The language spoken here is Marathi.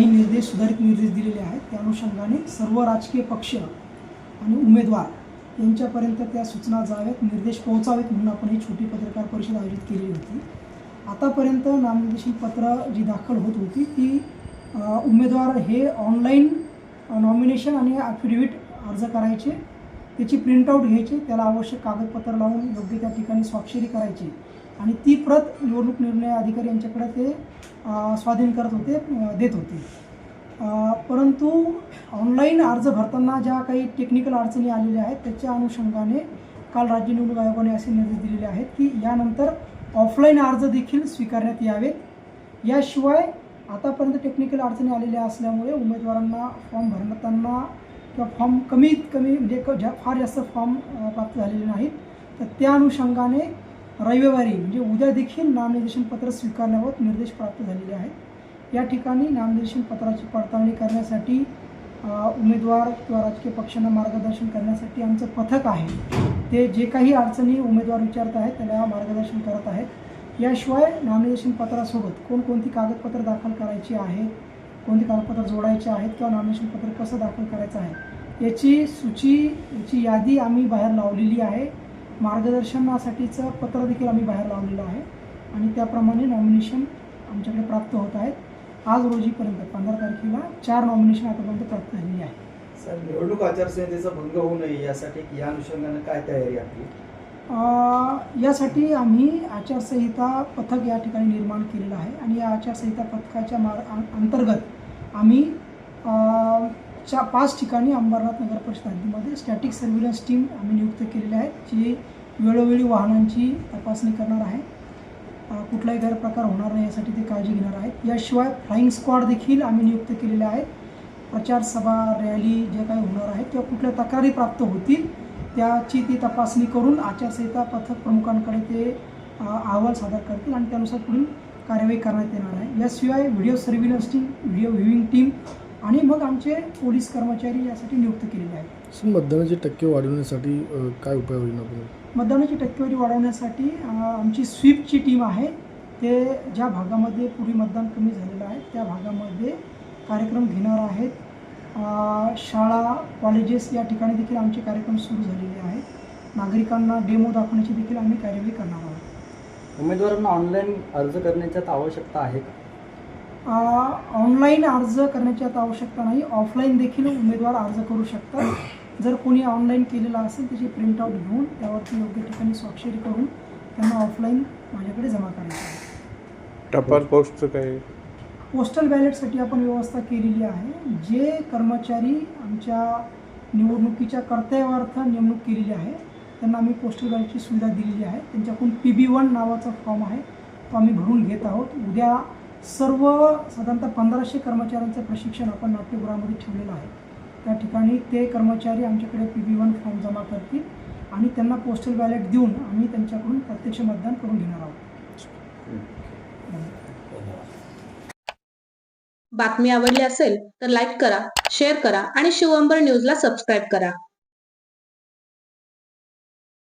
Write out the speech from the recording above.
काही निर्देश सुधारित निर्देश दिलेले आहेत. त्या अनुषंगाने सर्व राजकीय पक्ष आणि उमेदवार यांच्यापर्यंत त्या सूचना जाव्यात निर्देश पोहोचावेत म्हणून आपण ही छोटी पत्रकार परिषद आयोजित केलेली होती. आतापर्यंत नामनिर्देशन पत्र जी दाखल होत होती ती उमेदवार हे ऑनलाईन नॉमिनेशन आणि ॲफिडेविट अर्ज करायचे त्याची प्रिंटआउट घ्यायची त्याला आवश्यक कागदपत्र लावून योग्य त्या ठिकाणी स्वाक्षरी करायची आणि ती प्रत निवडणूक निर्णय अधिकारी यांच्याकडे ते स्वाधीन करत होते देत होते. परंतु ऑनलाईन अर्ज भरताना ज्या काही टेक्निकल अडचणी आलेल्या आहेत त्याच्या अनुषंगाने काल राज्य निवडणूक आयोगाने असे निर्देश दिलेले आहेत की यानंतर ऑफलाईन अर्ज देखील स्वीकारण्यात यावेत याशिवाय आतापर्यंत टेक्निकल अडचणी आलेल्या असल्यामुळे उमेदवारांना फॉर्म भरताना किंवा फॉर्म कमीत कमी म्हणजे क- ज्या फार जास्त फॉर्म प्राप्त झालेले नाहीत. तर त्या अनुषंगाने रविवारी म्हणजे उद्या देखील नामनिर्देशन पत्र स्वीकारण्याबाबत निर्देश प्राप्त झालेले आहेत. या ठिकाणी नामनिर्देशन पत्राची पडताळणी करण्यासाठी उमेदवार किंवा राजकीय पक्षांना मार्गदर्शन करण्यासाठी आमचं पथक आहे. ते जे काही अडचणी उमेदवार विचारत आहेत त्याला मार्गदर्शन करत आहेत. याशिवाय नामनिर्देशन पत्रासोबत कोणकोणती कागदपत्र दाखल करायची आहेत कोणती कागदपत्र जोडायची आहेत किंवा नामिनेशन पत्र कसं दाखल करायचं आहे याची सूची याची यादी आम्ही बाहेर लावलेली आहे. मार्गदर्शनासाठीचं पत्र देखील आम्ही बाहेर लावलेलं आहे आणि त्याप्रमाणे नॉमिनेशन आमच्याकडे प्राप्त होत आहेत. आज रोजीपर्यंत पंधरा तारखेला चार नॉमिनेशन आतापर्यंत प्राप्त झालेली आहे सर निवडणूक आचारसंहितेचा भंग होऊ नये यासाठी या अनुषंगाने काय तयारी आपली? यासाठी आम्ही आचारसंहिता पथक या ठिकाणी निर्माण केलेलं आहे आणि या आचारसंहिता पथकाच्या मार अंतर्गत आम्ही च्या पाच ठिकाणी अंबरनाथ नगर परिषद हद्दीमध्ये स्टॅटिक सर्व्हिलन्स टीम आम्ही नियुक्त केलेली आहे जी वेळोवेळी वाहनांची तपासणी करणार आहे. कुठलाही गैरप्रकार होणार नाही यासाठी ते काळजी घेणार आहेत. याशिवाय फ्लाईंग स्क्वॉड देखील आम्ही नियुक्त केलेले आहेत प्रचार सभा रॅली जे काही होणार आहेत किंवा कुठल्या तक्रारी प्राप्त होतील त्याची ती तपासणी करून आचारसंहिता पथक प्रमुखांकडे ते अहवाल सादर करतील आणि त्यानुसार पुढील कार्यवाही करण्यात येणार आहे. याशिवाय video surveillance team video viewing team आणि मग आमचे पोलीस कर्मचारी यासाठी नियुक्त केलेले आहेत. मतदानाची टक्के वाढवण्यासाठी काय उपाययोजना आपण मतदानाची टक्केवारी वाढवण्यासाठी आमची स्वीपची टीम आहे. ते ज्या भागामध्ये पूर्वी मतदान कमी झालेलं आहे त्या भागामध्ये कार्यक्रम घेणार आहेत. शाळा कॉलेजेस या ठिकाणी देखील आमचे कार्यक्रम सुरू झालेले आहेत. नागरिकांना डेमो दाखवण्याची देखील आम्ही कार्यवाही करणार आहोत. उमेदवारांना ऑनलाईन अर्ज करण्याच्यात आवश्यकता आहे का? ऑनलाईन अर्ज करण्याची आता आवश्यकता नाही. ऑफलाईन देखील उमेदवार अर्ज करू शकतात. जर कोणी ऑनलाईन केलेला असेल त्याची प्रिंटआउट घेऊन त्यावरती योग्य ठिकाणी स्वाक्षरी करून त्यांना ऑफलाईन माझ्याकडे जमा करायचं आहे. टपाल पोस्टचं काय? पोस्टल बॅलेटसाठी आपण व्यवस्था केलेली आहे. जे कर्मचारी आमच्या निवडणुकीच्या कर्तव्यार्थ नेमणूक केलेली आहे त्यांना आम्ही पोस्टल बॅलेटची सुविधा दिलेली आहे. त्यांच्याकडून पी बी वन नावाचा फॉर्म आहे. तो आम्ही भरून घेत आहोत. उद्या सर्व साधारणतः पंधराशे कर्मचाऱ्यांचं प्रशिक्षण आपण नाट्यगृहामध्ये ठेवलेलं आहे. त्या ठिकाणी ते कर्मचारी आमच्याकडे पी बी वन फॉर्म जमा करतील आणि त्यांना पोस्टल बॅलेट देऊन आम्ही त्यांच्याकडून प्रत्यक्ष मतदान करून घेणार आहोत. बातमी आवडली असेल तर लाईक करा शेअर करा आणि शिवंबर न्यूजला सबस्क्राईब करा.